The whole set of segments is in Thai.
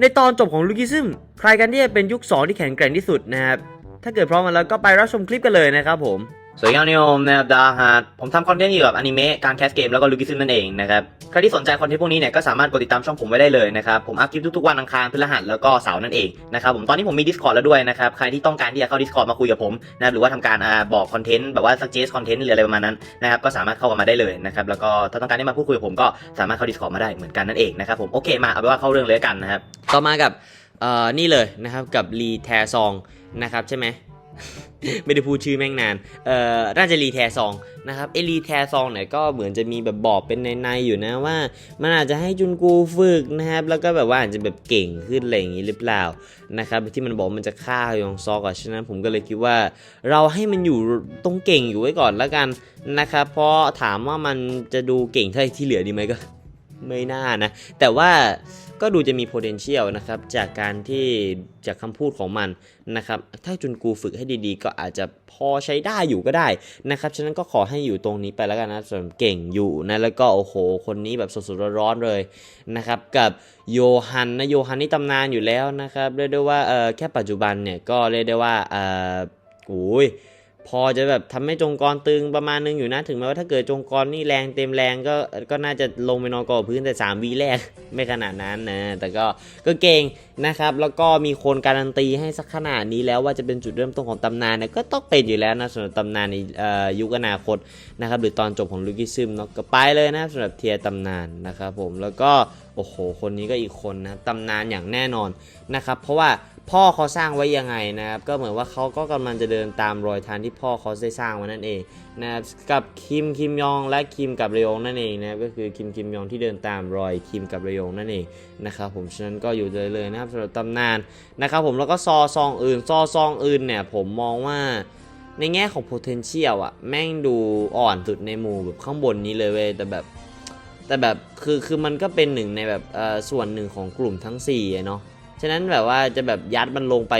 ในตอนจบของลูกิซึมใครกันที่จะเป็นยุค 2 ที่แข็งแกร่งที่สุดนะครับ ถ้าเกิดพร้อมมาแล้วก็ไปรับชมคลิปกันเลยนะครับผม สวัสดีครับนิยมนะครับดาฮาร์ดผมทำคอนเทนต์เกี่ยวกับอนิเมะการแคสเกมแล้วก็ลูกิซึมนั่นเองนะครับ ใครที่สนใจคอนเทนต์พวกนี้เนี่ยก็สามารถกดติดตามช่องผมไว้ได้เลยนะครับ ผมอัพคลิปทุกๆวันอังคารพฤหัสแล้วก็เสาร์นั่นเองนะครับผมตอนนี้ผมมี Discord แล้วด้วยนะครับ ใครที่ต้องการที่จะเข้า Discord มาคุยกับผมนะรหรือว่าทำการอบอกคอนเทนต์แบบว่า suggest คอนเทนต์หรืออะไรประมาณนั้นนะครับก็สามารถเข้ามาได้เลยนะครับแล้วก็ถ้าต้องการที่มาพูดคุยกับผมก็สามารถเข้า Discord มาได้เหมือนกันนั่นเองนะครับผมโอเคมาเอาเป็นว่าเข้าเรื่องเลยกันนะครับต่อมากับเอ่อนี่เลยนะครับกับรีแทซองนะครับใช่ไหม ไม่ได้พูดชื่อแม่งนาน เอ่อน่าจะรีแทซองนะครับไอรีแทซองเนี่ยก็เหมือนจะมีแบบบอกเป็นในๆอยู่นะว่า มันอาจจะให้จุนกูฝึกนะครับ แล้วก็แบบว่าอาจจะแบบเก่งขึ้นอะไรอย่างนี้หรือเปล่านะครับที่มันบอกมันจะฆ่ายองซอกอะฉะนั้นผมก็เลยคิดว่า เราให้มันอยู่ตรงเก่งอยู่ไว้ก่อนแล้วกันนะครับเพราะถามว่ามันจะดูเก่งเท่าที่เหลือดีไหมก็ ไม่น่านะ แต่ว่าก็ดูจะมี potential นะครับ จากการที่จากคำพูดของมันนะครับ ถ้าจุนกูฝึกให้ดีๆ ก็อาจจะพอใช้ได้อยู่ก็ได้นะครับ ฉะนั้นก็ขอให้อยู่ตรงนี้ไปแล้วกันนะส่วนเก่งอยู่นะ แล้วก็โอ้โห คนนี้แบบสดๆร้อนๆเลยนะครับ กับโยฮันนะโยฮันนี่ตำนานอยู่แล้วนะครับ เรียกได้ว่าเออแค่ปัจจุบันเนี่ยก็เรียกได้ว่าเออโอ้ย พอจะแบบทำให้จงกรตึงประมาณนึงอยู่นะ ถึงแม้ว่าถ้าเกิดจงกรนี่แรงเต็มแรงก็ก็น่าจะลงไปนอนกอพื้นแต่ 3วีแรก ไม่ขนาดนั้นนะ แต่ก็ก็เก่งนะครับ แล้วก็มีคนการันตีให้สักขนาดนี้แล้วว่าจะเป็นจุดเริ่มต้นของตำนานเนี่ยก็ต้องเป็นอยู่แล้วนะสำหรับตำนานในยุคอนาคตนะครับหรือตอนจบของลูกิซึมเนาะก็ไปเลยนะสำหรับเทียตำนานนะครับผมแล้วก็โอ้โหคนนี้ก็อีกคนนะตำนานอย่างแน่นอนนะครับเพราะว่า พ่อเขาสร้างไว้ยังไงนะครับ ก็เหมือนว่าเขาก็กำลังจะเดินตามรอยทางที่พ่อเขาได้สร้างไว้นั่นเองนะครับกับคิมคิมยองและคิมกับเรยองนั่นเองนะครับก็คือคิมคิมยองที่เดินตามรอยคิมกับเรยองนั่นเองนะครับผมฉะนั้นก็อยู่เลยเลยนะครับสำหรับตำนานนะครับผมแล้วก็ซอซองอื่นซอซองอื่นเนี่ยผมมองว่าในแง่ของ potential อะแม่งดูอ่อนสุดในหมู่แบบข้างบนนี้เลยเว้ยแต่แบบแต่แบบคือคือมันก็เป็นหนึ่งในแบบอ่อส่วนหนึ่งของกลุ่มทั้ง4เนาะ ฉะนั้นแบบว่าจะแบบยัดมันลงไป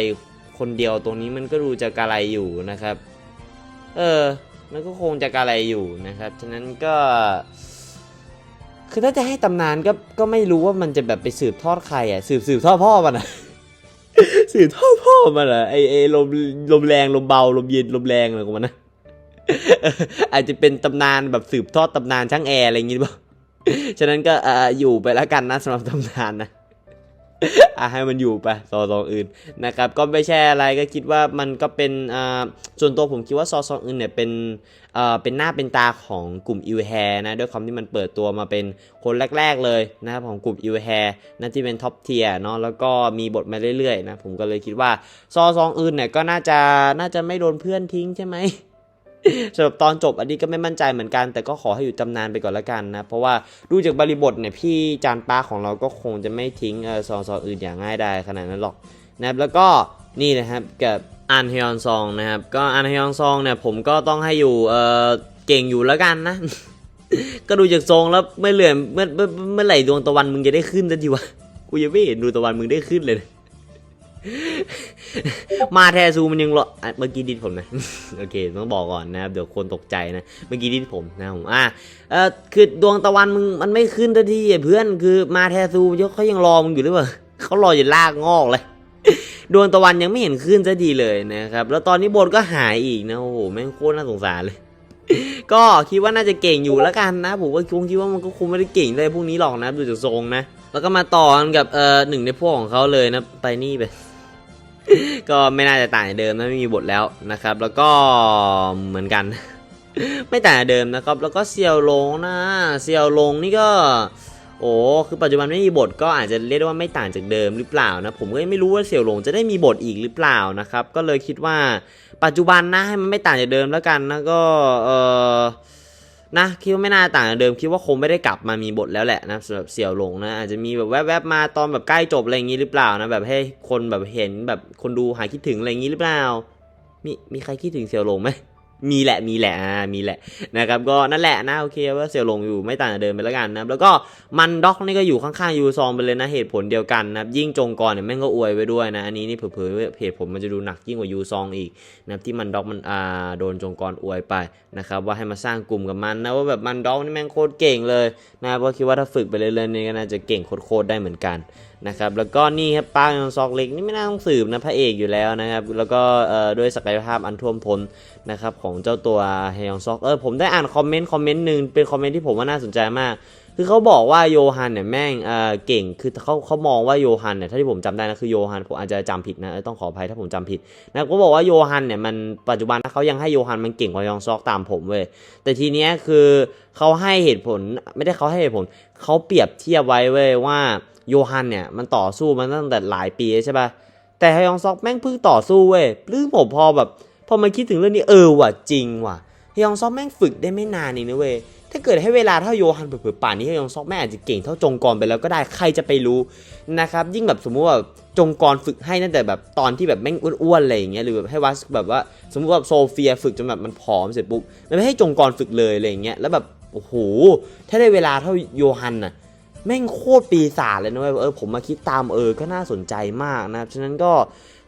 คนเดียวตรงนี้มันก็ดูจะกระไรอยู่นะครับ เออมันก็คงจะกระไรอยู่นะครับ ฉะนั้นก็ คือถ้าจะให้ตำนานก็ก็ไม่รู้ว่ามันจะแบบไปสืบทอดใครอะสืบสืบทอดพ่อมันอะสืบทอดพ่อมันเหรอไอไอลมลมแรงลมเบาลมเย็นลมแรงอะไรของมันนะอาจจะเป็นตำนานแบบสืบทอดตำนานช่างแอร์อะไรอย่างงี้หรือเปล่าฉะนั้นก็เอออยู่ไปแล้วกันนะสำหรับตำนานนะ อะให้มันอยู่ไปซอซองอื่นนะครับก็ไม่ใช่อะไรก็คิดว่ามันก็เป็นอ่าส่วนตัวผมคิดว่าซอซองอื่นเนี่ยเป็นอ่อเป็นหน้าเป็นตาของกลุ่มอิวแฮนะด้วยความที่มันเปิดตัวมาเป็นคนแรก ๆเลยนะครับของกลุ่มอิวแฮนะที่เป็นท็อปเทียร์เนาะแล้วก็มีบทมาเรื่อยๆนะผมก็เลยคิดว่าซอซองอื่นเนี่ยก็น่าจะน่าจะไม่โดนเพื่อนทิ้งใช่ไหม สำหรับตอนจบอันนี้ก็ไม่มั่นใจเหมือนกัน แต่ก็ขอให้อยู่ตำนานไปก่อนละกันนะ เพราะว่าดูจากบริบทเนี่ยพี่จานป้าของเราก็คงจะไม่ทิ้งเออซองซองอื่นอย่างง่ายได้ขนาดนั้นหรอกนะครับแล้วก็นี่นะครับกับอันฮยอนซองนะครับก็อันฮยอนซองเนี่ยผมก็ต้องให้อยู่เออเก่งอยู่แล้วกันนะก็ดูจากทรงแล้วไม่เหลื่อมเมื่อเมื่อเมื่อไหร่ดวงตะวันมึงจะได้ขึ้นสักทีวะกูยังไม่เห็นดวงตะวันมึงได้ขึ้นเลยนะ มาแทซูมันยังรออะเมื่อกี้ดิดผมนะโอเคต้องบอกก่อนนะครับเดี๋ยวคนตกใจนะเมื่อกี้ดิดผมนะผมอะเออคือดวงตะวันมึงมันไม่ขึ้นทันทีเพื่อนคือมาแทซูเขายังรอมึงอยู่หรือเปล่าเขารออยู่ลากงอกเลยดวงตะวันยังไม่เห็นขึ้นสักทีเลยนะครับ แล้วตอนนี้บทก็หายอีกนะโอ้โหแม่งโคตรน่าสงสารเลย ก็คิดว่าน่าจะเก่งอยู่แล้วกันนะผมก็คงคิดว่ามันก็คงไม่ได้เก่งเลยพวกนี้หรอกนะดูจากทรงนะ แล้วก็มาต่อกันกับเอ่อหนึ่งในพวกของเขาเลยนะไปนี่ไป ก็ไม่น่าจะต่างจากเดิมนะไม่มีบทแล้วนะครับ แล้วก็เหมือนกัน ไม่ต่างจากเดิมนะครับ แล้วก็เซียวลงนะเซียวลงนี่ก็โอ้คือปัจจุบันไม่มีบทก็อาจจะเรียกได้ว่าไม่ต่างจากเดิมหรือเปล่านะผมก็ยังไม่รู้ว่าเสี่ยวหลงจะได้มีบทอีกหรือเปล่านะครับ ก็เลยคิดว่าปัจจุบันนะให้มันไม่ต่างจากเดิมแล้วกันนะก็เออ นะคิดว่าไม่น่าต่างจากเดิมคิดว่าคงไม่ได้กลับมามีบทแล้วแหละนะสำหรับเสี่ยวหลงนะอาจจะมีแบบแวบๆมาตอนแบบใกล้จบอะไรอย่างนี้หรือเปล่านะแบบให้คนแบบเห็นแบบคนดูหายคิดถึงอะไรอย่างนี้หรือเปล่ามีมีใครคิดถึงเสี่ยวหลงไหม มีแหละมีแหละอ่ามีแหละนะครับก็นั่นแหละนะโอเคว่าเสียวหลงอยู่ไม่ต่างจากเดิมไปแล้วกันนะแล้วก็มันด็อกนี่ก็อยู่ข้างๆยูซองไปเลยนะเหตุผลเดียวกันนะยิ่งจงกรเนี่ยแม่งก็อวยไว้ด้วยนะอันนี้นี่เผลอๆเหตุผลมันจะดูหนักยิ่งกว่ายูซองอีกนะที่มันด็อกมันอ่าโดนจงกรอวยไปนะครับว่าให้มาสร้างกลุ่มกับมันนะว่าแบบมันด็อกนี่แม่งโคตรเก่งเลยนะเพราะคิดว่าถ้าฝึกไปเรื่อยๆนี่ก็น่าจะเก่งโคตรๆได้เหมือนกันนะครับแล้วก็นี่ครับปางยองซอกเล็กนี่ไม่น่าต้องสืบนะพระเอกอยู่แล้วนะครับแล้วก็ด้วยศักยภาพอันท่วมท้นนะครับของเจ้าตัวเฮยองซอกเออผมได้อ่านคอมเมนต์คอมเมนต์หนึ่งเป็นคอมเมนต์ที่ผมว่าน่าสนใจมาก คือเขาบอกว่าโยฮันเนี่ยแม่งเอ่อเก่งคือเขาเขามองว่าโยฮันเนี่ยถ้าที่ผมจำได้นะคือโยฮันผมอาจจะจำผิดนะต้องขออภัยถ้าผมจำผิดนะก็บอกว่าโยฮันเนี่ยมันปัจจุบันนะเขายังให้โยฮันมันเก่งกว่ายองซอกตามผมเว้ยแต่ทีเนี้ยคือเขาให้เหตุผลไม่ได้เขาให้เหตุผลเขาเปรียบเทียบไว้เว้ยว่าโยฮันเนี่ยมันต่อสู้มาตั้งแต่หลายปีใช่ปะแต่ฮยองซอกแม่งเพิ่งต่อสู้เว้ยหรือผมพอแบบพอมาคิดถึงเรื่องนี้เออว่ะจริงว่ะฮยองซอกแม่งฝึกได้ไม่นานนี่นะเว้ย ถ้าเกิดให้เวลาเท่าโยฮันเผื่อป่านนี้ฮยองซอกแม่อาจจะเก่งเท่าจงกรไปแล้วก็ได้ใครจะไปรู้นะครับ ยิ่งแบบสมมุติว่าจงกรฝึกให้ตั้งแต่แบบตอนที่แบบแม่งอ้วนๆอะไรอย่างเงี้ยหรือแบบให้วัสแบบว่า สมมติว่าโซเฟียฝึกจนแบบมันผอมเสร็จปุ๊บมันไม่ให้จงกรฝึกเลยอะไรอย่างเงี้ยแล้วแบบโอ้โหถ้าได้เวลาเท่าโยฮันน่ะแม่งโคตรปีศาจเลยนะเว้ยเออผมมาคิดตามเออก็น่าสนใจมากนะครับฉะนั้นก็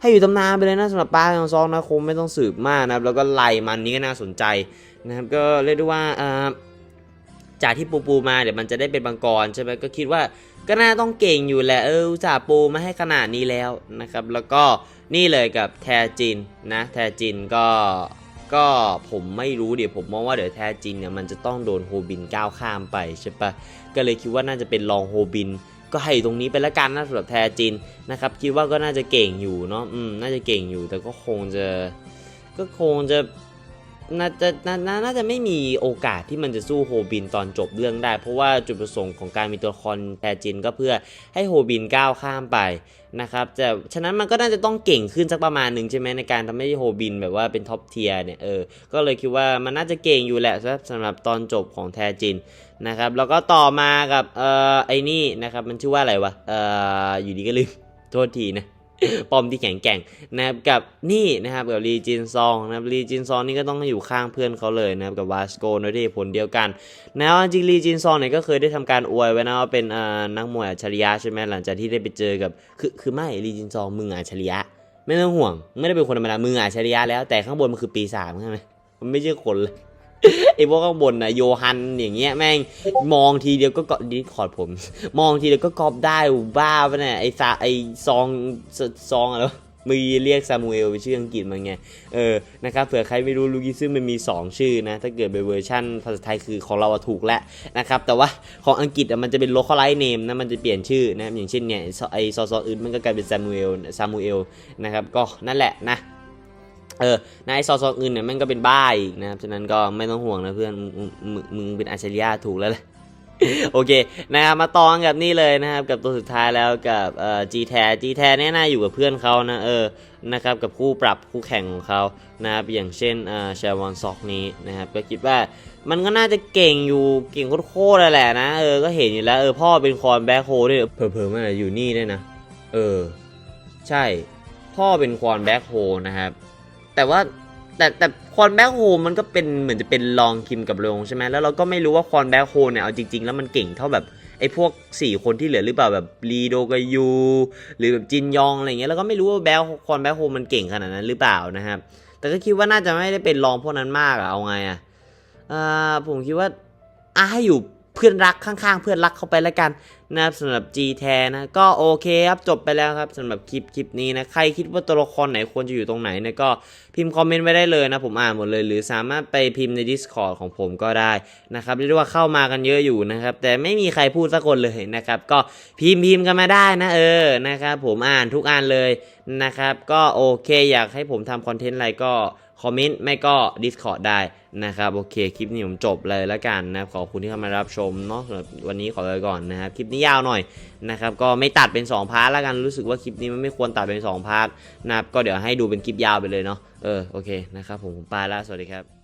ให้อยู่ตำนานไปเลยนะสำหรับป้าฮยองซอกนะคงไม่ต้องสืบมากนะครับแล้วก็ไล่มันนี้ก็น่าสนใจนะครับก็เรียกได้ว่าอ่า จากที่ปูปูมาเดี๋ยวมันจะได้เป็นบังกรใช่ไหมก็คิดว่าก็น่าต้องเก่งอยู่แหละเออจ่าปูมาให้ขนาดนี้แล้วนะครับ แล้วก็นี่เลยกับแทจินนะแทจินก็ก็ผมไม่รู้เดี๋ยวผมมองว่าเดี๋ยวแทจินเนี่ยมันจะต้องโดนโฮบินก้าวข้ามไปใช่ปะก็เลยคิดว่าน่าจะเป็นรองโฮบิน ก็ให้ตรงนี้ไปละกันนะสำหรับแทจินนะครับคิดว่าก็น่าจะเก่งอยู่เนาะอืมน่าจะเก่งอยู่แต่ก็คงจะ ก็คงจะ น่าจะนนน่าจะไม่มีโอกาสที่มันจะสู้โฮบินตอนจบเรื่องได้ เพราะว่าจุดประสงค์ของการมีตัวละครแทจินก็เพื่อให้โฮบินก้าวข้ามไปนะครับแต่ฉะนั้นมันก็น่าจะต้องเก่งขึ้นสักประมาณหนึ่งใช่ไหมในการทำให้โฮบินแบบว่าเป็นท็อปเทียร์เนี่ยเออก็เลยคิดว่ามันน่าจะเก่งอยู่แหละสำหรับสำหรับตอนจบของแทจินนะครับแล้วก็ต่อมากับเอ่อไอ้นี่นะครับมันชื่อว่าอะไรวะเอ่ออยู่ดีก็ลืมโทษทีนะ ปอมที่แข็งแกร่งนะครับกับนี่นะครับกับลีจินซองนะครับลีจินซองนี่ก็ต้องอยู่ข้างเพื่อนเขาเลยนะครับกับวาสโกโดยที่ผลเดียวกันนะจริงลีจินซองเนี่ยก็เคยได้ทำการอวยไว้นะว่าเป็นอ่อนักมวยอัจฉริยะใช่ไหมหลังจากที่ได้ไปเจอกับคือคือไม่ลีจินซองมึงอัจฉริยะ ไม่ต้องห่วง ไม่ได้เป็นคนธรรมดามึงอัจฉริยะแล้วแต่ข้างบนมันคือปีศาจใช่ไหมมันไม่ใช่คนเลย ไอ้พวกข้างบนนะโยฮันอย่างเงี้ยแม่งมองทีเดียวก็เกาะดิสคอร์ดผม มองทีเดียวก็กอบได้บ้าปะเนี่ยไอซาไอซองซองอะไรวะมือเรียกซามูเอลเป็นชื่ออังกฤษมันไง เออ นะครับ เผื่อใครไม่รู้ลูกิซึมมันมี 2 ชื่อนะ ถ้าเกิดเป็นเวอร์ชันภาษาไทยคือของเราถูกแล้วนะครับ แต่ว่าของอังกฤษอะมันจะเป็น localize name นะ มันจะเปลี่ยนชื่อนะ อย่างเช่นเนี่ย ไอซอซออื่นมันก็กลายเป็นซามูเอล ซามูเอลนะครับ ก็นั่นแหละนะ เออนายซอซออื่นเนี่ยแม่งก็เป็นบ้าอีกนะครับฉะนั้นก็ไม่ต้องห่วงนะเพื่อนมึงมึงเป็นอัจฉริยะถูกแล้วแหละโอเคนะครับมาตองกับนี่เลยนะครับ กับตัวสุดท้ายแล้วกับเอ่อ G แท G แทเนี่ยน่าอยู่กับเพื่อนเขานะเออนะครับกับคู่ปรับคู่แข่งของเขานะครับอย่างเช่นเอ่อชาวอนซอกนี้นะครับก็คิดว่ามันก็น่าจะเก่งอยู่เก่งโคตรๆแหละนะเออก็เห็นอยู่แล้วเออพ่อเป็นคอนแบ็คโฮด้วยเผลอๆมันอาจจะอยู่นี่ด้วยนะ เออ ใช่ พ่อเป็นควอนแบ็คโฮนะครับ แต่ว่าแต่แต่ควอนแบ็คโฮมันก็เป็นเหมือนจะเป็นลองคิมกับลงใช่ไหมแล้วเราก็ไม่รู้ว่าควอนแบ็คโฮเนี่ยเอาจริง ๆ แล้วมันเก่งเท่าแบบไอ้พวก 4 คนที่เหลือหรือเปล่าแบบลีโดกายู หรือแบบจินยองอะไรเงี้ยแล้วก็ไม่รู้ว่าแบ็คควอนแบ็คโฮมันเก่งขนาดนั้นหรือเปล่านะครับ แต่ก็คิดว่าน่าจะไม่ได้เป็นรองพวกนั้นมากอะเอาไงอะอ่าผมคิดว่าอะให้อยู่ พื่อนรักข้างๆ เพื่อนรักเข้าไปแล้วกันนะครับสำหรับ G แทนะก็โอเคครับจบไปแล้วครับสำหรับคลิปคลิปนี้นะใครคิดว่าตัวละครไหนควรจะอยู่ตรงไหนนี่ยก็พิมพ์คอมเมนต์ไว้ได้เลยนะผมอ่านหมดเลย หรือสามารถไปพิมพ์ใน Discord ของผมก็ได้นะครับเรียกว่าเข้ามากันเยอะอยู่นะครับแต่ไม่มีใครพูดสักคนเลยนะครับก็พิมพ์พิมพ์กันมาได้นะเออนะครับผมอ่านทุกอ่านเลยนะครับก็โอเคอยากให้ผมทำคอนเทนต์อะไรก็ คอมเมนต์ไม่ก็ Discord ได้นะครับโอเคคลิปนี้ผมจบเลยแล้วกันนะครับขอบคุณที่เข้ามารับชมเนาะสำหรับวันนี้ขอไปก่อนนะครับคลิปนี้ยาวหน่อยนะครับก็ไม่ตัดเป็น 2 พาร์ทแล้วกันรู้สึกว่าคลิปนี้มันไม่ควรตัดเป็น 2 พาร์ทนะครับก็เดี๋ยวให้ดูเป็นคลิปยาวไปเลยเนาะเออโอเคนะครับผมผมไปแล้วสวัสดีครับ